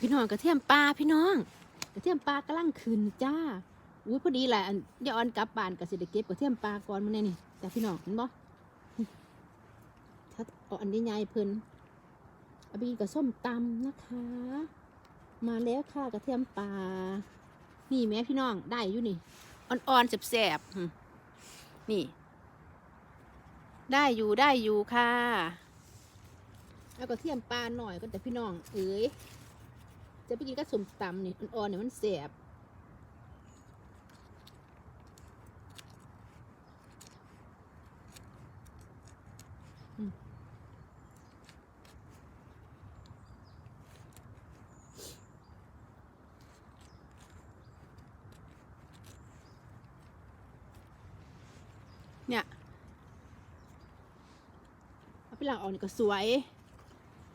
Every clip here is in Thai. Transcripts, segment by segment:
พี่น้องกระเทียมปลาพี่น้องกระเทียมปลากำลังขึ้นจ้าอุ้ยพอดีแหละอันย้อนกลับบ้านก็สิได้เก็บกระเทียมปลาก่อนมื้อนี้นี่จ้าพี่น้องเห็นบ่ถ้าเอาอันใหญ่ๆเพิ่นเอาไปกินกับส้มตำนะคะ มาแล้วค่ะกระเทียมปลานี่แม่พี่น้องได้อยู่นี่อ่อนๆแสบๆนี่ ได้อยู่ได้อยู่ค่ะ แล้วก็เทียมปลาหน่อยก็แต่พี่น้อง เอ๋ย จะไปกินกับสมตำนี่อ่อนๆเนี่ยมันแสบเนี่ยเอาไปล้างออกนี่ก็สวย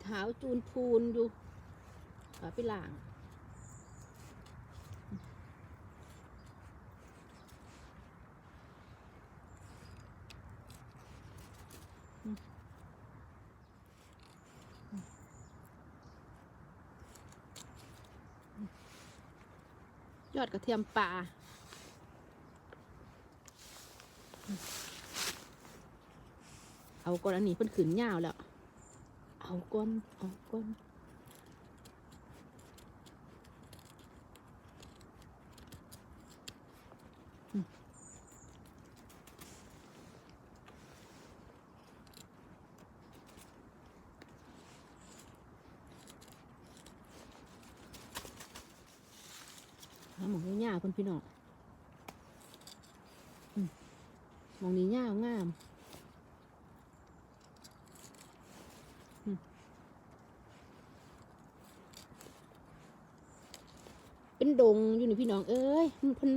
ขาจูนพูนอยู่ เอาไปล้างยอดกระเทียมป่า เอาก่อนอันนี้เพิ่นขืนยาวแล้ว เอาก้อน เอาก้อืมหาหมองนี้ยาว คนพี่น้องมองนี้ยาวงามเป็นดงอยู่นี่พี่น้องเอ้ยมันเพิ่น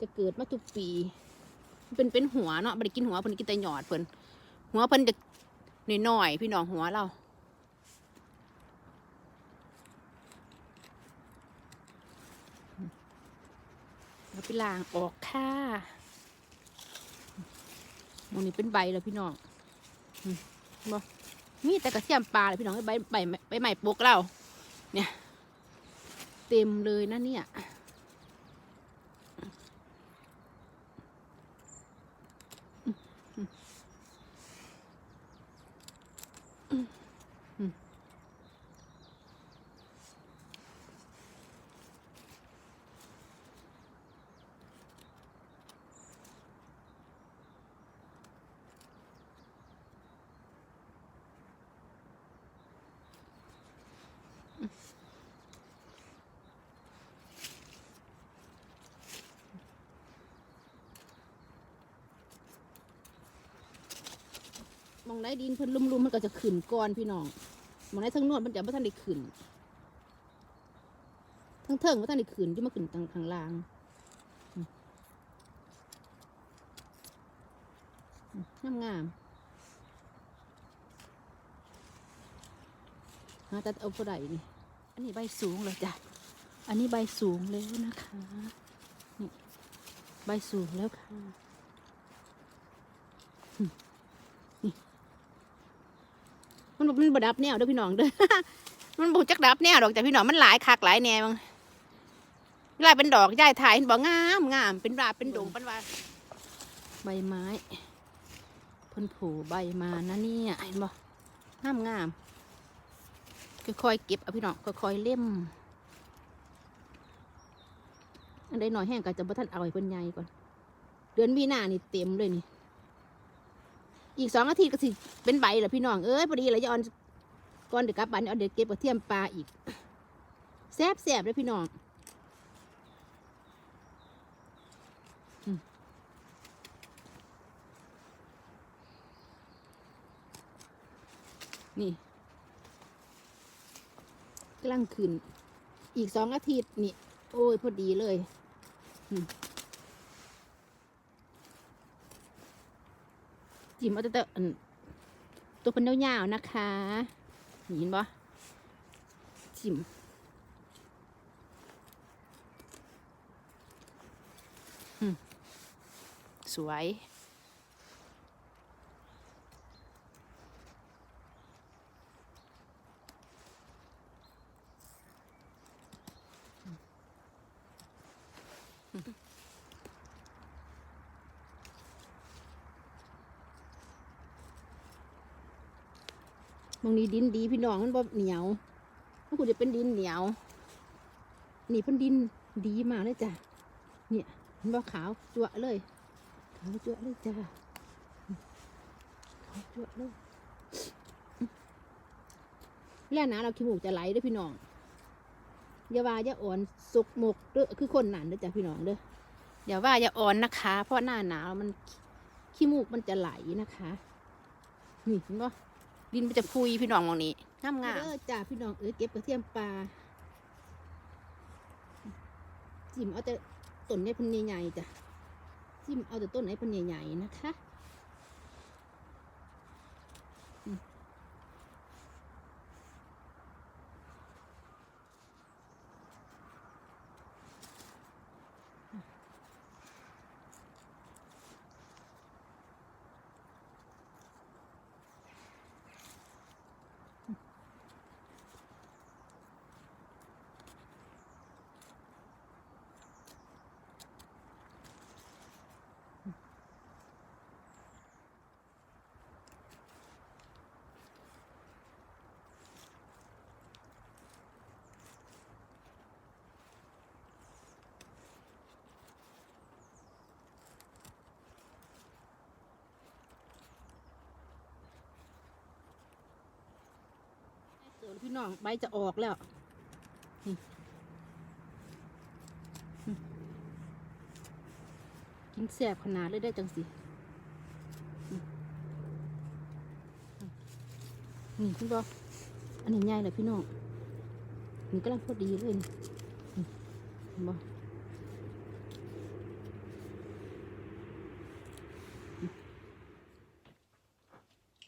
จะเกิดมาทุกปี เป็นเป็นหัวเนาะบ่ได้กินหัวเพิ่นกินแต่หยอดเพิ่นหัวเพิ่นจะหน้อยๆพี่น้องหัวเรา เราไปล้างออกค่ะมองนี้เป็นใบแล้วพี่น้องอืมบ่มีแต่กระเทียมปลาเลยพี่น้องใบใบใบใหม่ปกเรา เนี่ย เต็มเลยนะเนี่ย มองได้ดินเพิ่นลุ่มๆมันก็จะขึ้นก่อนพี่น้องมองได้ทั้งนวดมันจะไม่ทันได้ขึ้นทั้งเทิงไม่ทันได้ขึ้นที่มาขึ้นทางข้างล่างงามงามหาแต่เอาผู้ใดนี่อันนี้ใบสูงเลยจ้ะอันนี้ใบสูงแล้วนะคะนี่ใบสูงแล้วค่ะ มันบ่มันบดับแนวเด้อพี่น้องเด้อ มันบุจักดับแนวดอกแต่พี่น้องมันหลายคักหลายแนวมั้งลายเป็นดอกย่ายถ่ายเห็นบอกงามงามเป็นราบเป็นดงเป็นว่าใบไม้เพ่นผูใบมานะเนี่ยเห็นบอกงามงามค่อยๆเก็บเอาพี่น้องค่อยๆเล่มอันใดหน่อยแห้งก็จะบ่ทันเอาไว้เพิ่นใหญ่ก่อน เดือนมีนานี่เต็มเลยนี่ อีกสองอาทิตย์ก็สิเป็นใบแหละพี่น้องเอ้ยพอดีเลยยอนก่อนเดี๋ยวกลับบ้านเอาเดี๋ยวเก็บกระเทียมปลาอีกแซ่บแซ่บเลยพี่น้องนี่กลังขึ้นอีกสองอาทิตย์นี่ โอ้ยพอดีเลยอืม จิ้มเอาแต่ตัวเป็นเน่าวๆนะคะเห็นบ่จิ้มสวยอืม องนี้ดินดีพี่น้องมันบ่เหนียวมันควรจะเป็นดินเหนียว นี่เพิ่นดินดีมากเลยจ้ะ เนี่ยเห็นบ่ขาวจั่วะเลย ขาวจั่วะเลยจ้ะ ขาวจั่วะเลยแล้วนะเราขี้หมูกจะไหลด้อพี่น้องอย่าว่าอย่าอ่อนสุกหมกเด้อคือคนหนานเด้อจ้ะพี่น้องเด้ออย่าว่าอย่าอ่อนนะคะ เพราะหน้าหนาวมันขี้มูกมันจะไหลนะคะ นี่เห็นบ่ ดินมันจะคุยพี่น้องมองนี้งามงามเด้อจ้าพี่น้องเออเก็บกระเทียมปลาจิ้มเอาแต่ต้นในพันใหญ่ๆจ้ะจิ้มเอาแต่ต้นในพันใหญ่ๆนะคะ พี่น้องใบจะออกแล้วนี่กินแสบขนาดเลยได้จังสิ นี่คุณบอกอันนี้ใหญ่เลยพี่น้องนี่กำลังพอดีเลยนี่นี่เห็นบ่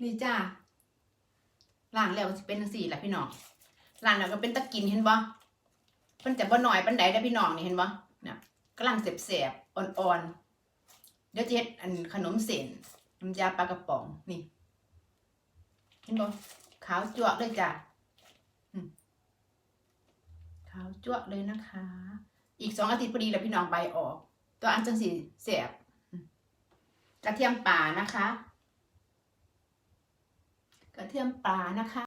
นี่จ้า ล่างแล้วก็สิเป็นจังซี่แหละพี่น้องล่างแล้วก็เป็นตะกินเห็นบ่เพิ่นจะบ่น้อยปานใดเด้อพี่น้องนี่เห็นบ่เนี่ยกำลังแสบๆอ่อนๆเดี๋ยวจะเฮ็ดอันขนมเส้นน้ำยาปลากระป๋องนี่เห็นบ่ขาวจั่วะเลยจ้ะขาวจั่วะเลยนะคะ อีกสองอาทิตย์พอดีแล้วพี่น้องใบออก ตัวอันจังสีแสบอืมกระเทียมป่านะคะ กระเทียมป่านะคะ